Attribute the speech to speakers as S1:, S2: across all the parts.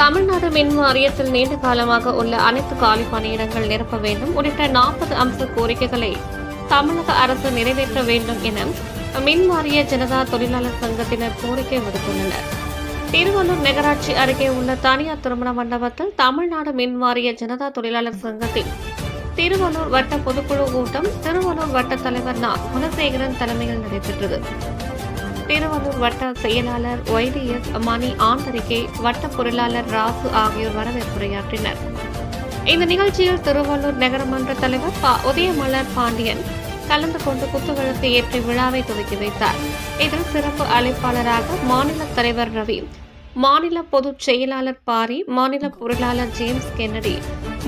S1: தமிழ்நாடு மின் வாரியத்தில் நீண்ட காலமாக உள்ள அனைத்து காலி பணியிடங்கள் நிரப்ப வேண்டும் உள்ளிட்ட நாற்பது அம்ச கோரிக்கைகளை தமிழக அரசு நிறைவேற்ற வேண்டும் என மின் வாரிய ஜனதா தொழிலாளர் சங்கத்தினர் கோரிக்கை விடுத்துள்ளனர். திருவள்ளூர் நகராட்சி அருகே உள்ள தனியார் திருமண மண்டபத்தில் தமிழ்நாடு மின் வாரிய ஜனதா தொழிலாளர் சங்கத்தின் திருவள்ளூர் வட்ட பொதுக்குழு கூட்டம் திருவள்ளூர் வட்ட தலைவர் நா. குணசேகரன் தலைமையில் நடைபெற்றது. திருவள்ளூர் வட்ட செயலாளர் ஒய்டிஎஸ் மணி ஆந்தரிகே வட்ட பொருளாளர் ராசு ஆகியோர் வரவேற்புரையாற்றினர். இந்த நிகழ்ச்சியில் திருவள்ளூர் நகரமன்ற தலைவர் ப உதயமலர் பாண்டியன் கலந்து கொண்டு குத்துவிளக்கு ஏற்றி விழாவை துவக்கி வைத்தார். இதில் சிறப்பு அழைப்பாளராக மாநில தலைவர் ரவி மாநில பொதுச் செயலாளர் பாரி மாநில பொருளாளர் ஜேம்ஸ் கென்னடி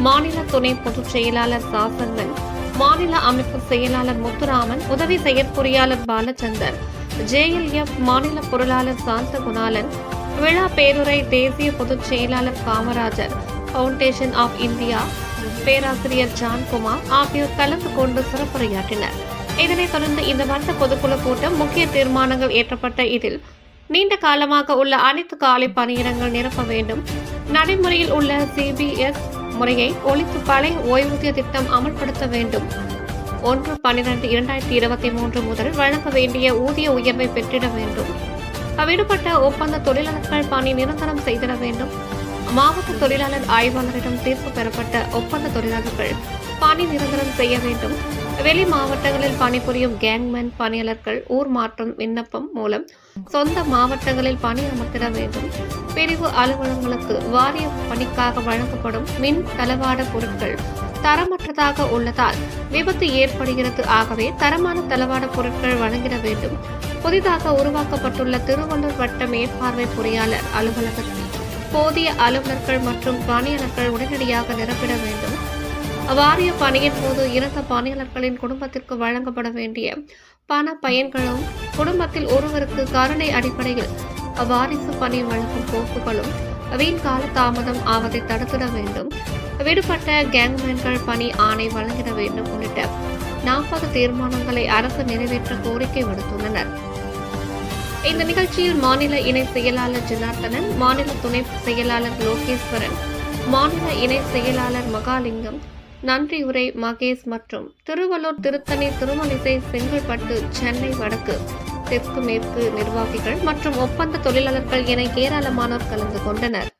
S1: மாநில துணை பொதுச் செயலாளர் சாசங்கன் மாநில அமைப்பு செயலாளர் முத்துராமன் உதவி செயற்பொறியாளர் பாலச்சந்தர் ஜேஎல்எஃப் மாநில பொருளாளர் சாந்த குணாலன் விழா பேருரை தேசிய பொதுச் செயலாளர் காமராஜர் ஃபவுண்டேஷன் ஆஃப் இந்தியா பேராசிரியர் ஜான்குமார் ஆகியோர் கலந்து கொண்டு சிறப்புரையாற்றினர். இதனைத் தொடர்ந்து இந்த வட்ட பொதுக்குழு கூட்டம் முக்கிய தீர்மானங்கள் ஏற்றப்பட்ட இதில் நீண்ட காலமாக உள்ள அனைத்து காலை பணியிடங்கள் நிரப்ப வேண்டும். நடைமுறையில் உள்ள சிபிஎஸ் முறையை ஒழித்து பழைய ஓய்வூதிய திட்டம் அமல்படுத்த வேண்டும். ஒன்று பன்னிரண்டு இரண்டாயிரத்தி இருபத்தி மூன்று முதல் வழங்க வேண்டிய ஊதிய உயர்வை பெற்றிட வேண்டும். விடுபட்ட ஒப்பந்த தொழிலாளர்கள் பணி நிரந்தரம் செய்திட வேண்டும். மாவட்ட தொழிலாளர் ஆய்வாளரிடம் தீர்ப்பு பெறப்பட்ட ஒப்பந்த தொழிலாளர்கள் பணி நிரந்தரம் செய்ய வேண்டும். வெளி மாவட்டங்களில் பணிபுரியும் கேங்மேன் பணியாளர்கள் ஊர் மாற்றம் விண்ணப்பம் மூலம் சொந்த மாவட்டங்களில் பணி அமர்த்திட வேண்டும். பிரிவு அலுவலகங்களுக்கு வாரிய பணிக்காக வழங்கப்படும் மின் தளவாட பொருட்கள் தரமற்றதாக உள்ளதால் விபத்து ஏற்படுகிறது. ஆகவே தரமான தளவாட பொருட்கள் வழங்கிட வேண்டும். புதிதாக உருவாக்கப்பட்டுள்ள திருவள்ளூர் வட்ட மேற்பார்வை பொறியாளர் அலுவலகத்தில் போதிய அலுவலர்கள் மற்றும் பணியாளர்கள் உடனடியாக நிரப்பிட வேண்டும். வாரிய பணியின் போது இறந்த பணியாளர்களின் குடும்பத்திற்கு வழங்கப்பட வேண்டிய பண பயன்களும் குடும்பத்தில் ஒருவருக்கு கருணை அடிப்படையில் வாரிசு பணி வழங்கும் போக்குகளும் வீண் கால தாமதம் ஆவதை தடுத்திட வேண்டும். விடுபட்ட கேங்மேன்கள் பணி ஆணை வழங்கிட வேண்டும் உள்ளிட்ட நாற்பது தீர்மானங்களை அரசு நிறைவேற்ற கோரிக்கை விடுத்துள்ளனர். இந்த நிகழ்ச்சியில் மாநில இணை செயலாளர் ஜனார்த்தனன் மாநில துணை செயலாளர் லோகேஸ்வரன் மாநில இணை செயலாளர் மகாலிங்கம் நன்றியுரை மகேஷ் மற்றும் திருவள்ளூர் திருத்தணி திருமலிசை செங்கல்பட்டு சென்னை வடக்கு தெற்கு மேற்கு நிர்வாகிகள் மற்றும் ஒப்பந்த தொழிலாளர்கள் என ஏராளமானோர் கலந்து கொண்டனர்.